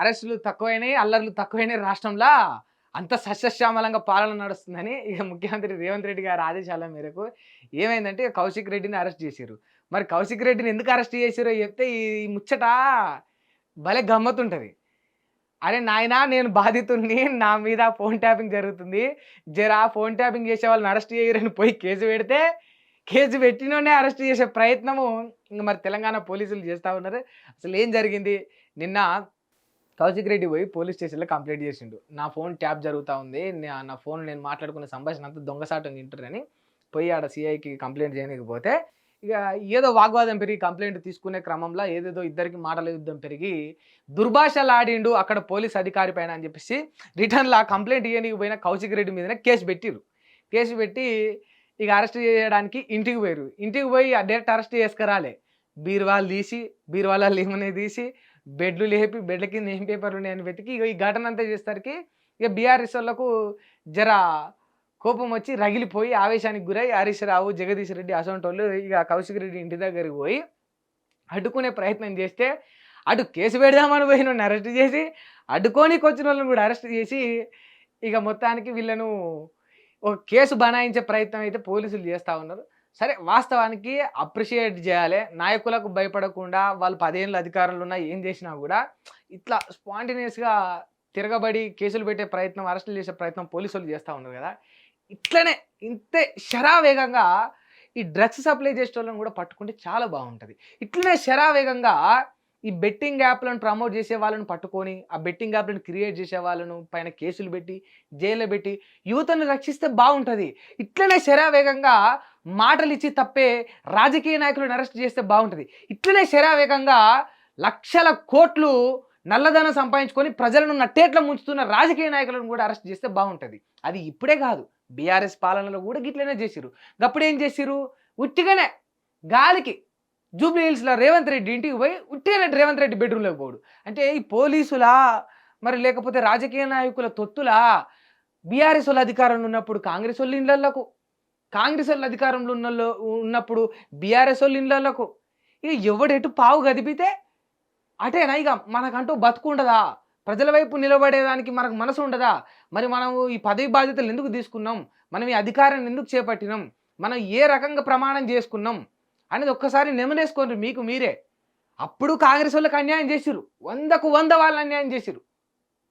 అరెస్టులు తక్కువైనాయి అల్లర్లు తక్కువైనాయి రాష్ట్రంలో. అంత సస్యశ్యామలంగా పాలన నడుస్తుందని ఇక ముఖ్యమంత్రి రేవంత్ రెడ్డి గారి ఆదేశాల మేరకు ఏమైందంటే కౌశిక్ రెడ్డిని అరెస్ట్ చేశారు. మరి కౌశిక్ రెడ్డిని ఎందుకు అరెస్ట్ చేశారో చెప్తే ఈ ముచ్చట భలే గమ్మతుంటుంది అరే నాయనా నేను బాధితుడిని నా మీద ఫోన్ ట్యాపింగ్ జరుగుతుంది. జరా ఫోన్ ట్యాపింగ్ చేసే వాళ్ళని అరెస్ట్ చేయరని పోయి కేసు పెడితే కేసు పెట్టినోనే అరెస్ట్ చేసే ప్రయత్నము ఇంకా మరి తెలంగాణ పోలీసులు చేస్తూ ఉన్నారు. అసలు ఏం జరిగింది? నిన్న కౌశిక్ రెడ్డి పోయి పోలీస్ స్టేషన్లో కంప్లైంట్ చేసిండు. నా ఫోన్ ట్యాప్ జరుగుతూ ఉంది నా- నా ఫోన్ నేను మాట్లాడుకున్న సంభాషణ అంతా దొంగసాటం తింటారని పోయి ఆడ సిఐకి కంప్లైంట్ చేయకపోతే ఇక ఏదో వాగ్వాదం పెరిగి కంప్లైంట్ తీసుకునే క్రమంలో ఏదేదో ఇద్దరికి మాటల యుద్ధం పెరిగి దుర్భాషలాడిండు అక్కడ పోలీస్ అధికారి పైన అని చెప్పేసి రిటర్న్లో ఆ కంప్లైంట్ ఇవ్వడానికి పోయిన కౌశిక్ రెడ్డి మీదనే కేసు పెట్టిరు కేసు పెట్టి ఇక అరెస్ట్ చేయడానికి ఇంటికి పోయారు ఇంటికి పోయి డైరెక్ట్ అరెస్ట్ చేసుకురాలే. బీరువాలు తీసి బీరువాల లేమనే తీసి బెడ్లు లేపి బెడ్ల కింద ఏం పేపర్లు ఉన్నాయని వెతికి ఇక ఈ ఘటన అంతా చేసేసరికి ఇక బీఆర్ఎస్ వాళ్ళకు జర కోపం వచ్చి రగిలిపోయి ఆవేశానికి గురై హరీష్ రావు జగదీష్ రెడ్డి అసొంటి వాళ్ళు ఇక కౌశిక్ రెడ్డి ఇంటి దగ్గరికి పోయి అడ్డుకునే ప్రయత్నం చేస్తే అటు కేసు పెడదామని పోయిన అరెస్ట్ చేసి అడ్డుకోనికి వచ్చిన వాళ్ళని కూడా అరెస్ట్ చేసి ఇక మొత్తానికి వీళ్ళను ఒక కేసు బనాయించే ప్రయత్నం అయితే పోలీసులు చేస్తూ ఉన్నారు. సరే వాస్తవానికి అప్రిషియేట్ చేయాలి. నాయకులకు భయపడకుండా వాళ్ళు పదేళ్ళు అధికారంలో ఉన్నా ఏం చేసినా కూడా ఇట్లా స్పాంటినియస్గా తిరగబడి కేసులు పెట్టే ప్రయత్నం అరెస్టులు చేసే ప్రయత్నం పోలీసులు చేస్తూ ఉన్నారు కదా. ఇట్లనే ఇంతే శరావేగంగా ఈ డ్రగ్స్ సప్లై చేసే వాళ్ళని కూడా పట్టుకుంటే చాలా బాగుంటుంది. ఇట్లనే శరావేగంగా ఈ బెట్టింగ్ యాప్లను ప్రమోట్ చేసే వాళ్ళని పట్టుకొని ఆ బెట్టింగ్ యాప్లను క్రియేట్ చేసే వాళ్ళను పైన కేసులు పెట్టి జైల్లో పెట్టి యువతను రక్షిస్తే బాగుంటుంది ఇట్లనే శరావేగంగా మాటలు ఇచ్చి తప్పే రాజకీయ నాయకులను అరెస్ట్ చేస్తే బాగుంటుంది ఇట్లనే శరావేగంగా లక్షల కోట్లు నల్లధనం సంపాదించుకొని ప్రజలను నట్టేట్ల ముంచుతున్న రాజకీయ నాయకులను కూడా అరెస్ట్ చేస్తే బాగుంటుంది అది ఇప్పుడే కాదు. బీఆర్ఎస్ పాలనలో కూడా గిట్లనే చేసిరు గప్పుడు ఏం చేసిరు ఉట్టిగానే గాలికి జూబ్లీ హిల్స్లో రేవంత్ రెడ్డి ఇంటికి పోయి ఉట్టేనట్టు రేవంత్ రెడ్డి బెడ్రూమ్లోకి పోడు. అంటే ఈ పోలీసులా మరి లేకపోతే రాజకీయ నాయకుల తొత్తులా బీఆర్ఎస్ వాళ్ళ అధికారంలో ఉన్నప్పుడు కాంగ్రెస్ వాళ్ళ ఇళ్ళకు కాంగ్రెస్ వాళ్ళ అధికారంలో ఉన్న ఉన్నప్పుడు బీఆర్ఎస్ వాళ్ళ ఇళ్ళకు ఇక ఎవడెటు పావు గదిపితే అటేనా ఇక? మనకంటూ బతుకు ఉండదా? ప్రజల వైపు నిలబడేదానికి మనకు మనసు ఉండదా? మరి మనం ఈ పదవి బాధ్యతలు ఎందుకు తీసుకున్నాం? మనం ఈ అధికారాన్ని ఎందుకు చేపట్టినాం? మనం ఏ రకంగా ప్రమాణం చేసుకున్నాం? అనేది ఒక్కసారి నెమనేసుకోండి మీకు మీరే. అప్పుడు కాంగ్రెస్ వాళ్ళకి అన్యాయం చేసిరు వందకు వంద వాళ్ళు అన్యాయం చేసిరు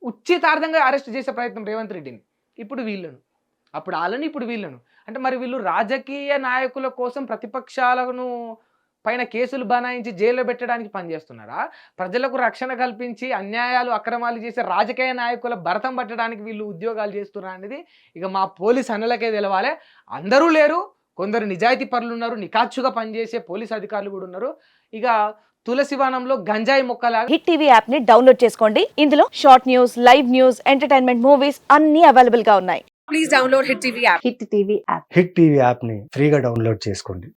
ఉచితార్థంగా అరెస్ట్ చేసే ప్రయత్నం రేవంత్ రెడ్డిని. ఇప్పుడు వీళ్ళను. అప్పుడు వాళ్ళని ఇప్పుడు వీళ్ళను. అంటే మరి వీళ్ళు రాజకీయ నాయకుల కోసం ప్రతిపక్షాలను పైన కేసులు బనాయించి జైల్లో పెట్టడానికి పనిచేస్తున్నారా ప్రజలకు రక్షణ కల్పించి అన్యాయాలు అక్రమాలు చేసే రాజకీయ నాయకుల భరతం పట్టడానికి వీళ్ళు ఉద్యోగాలు చేస్తున్నారా అనేది ఇక మా పోలీస్ అన్నలకే తెలవాలి. అందరూ లేరు. కొందరు నిజాయితీ పరులు ఉన్నారు నికాచ్చుగా పనిచేసే పోలీస్ అధికారులు కూడా ఉన్నారు. ఇక తులసివనంలో గంజాయి మొక్కలాగా హిట్ టీవీ యాప్ని డౌన్లోడ్ చేసుకోండి. ఇందులో short news live news entertainment movies అన్ని అవైలబుల్గా ఉన్నాయి. Please download Hit TV app. Hit TV app hit TV యాప్ని ఫ్రీగా డౌన్లోడ్ చేసుకోండి.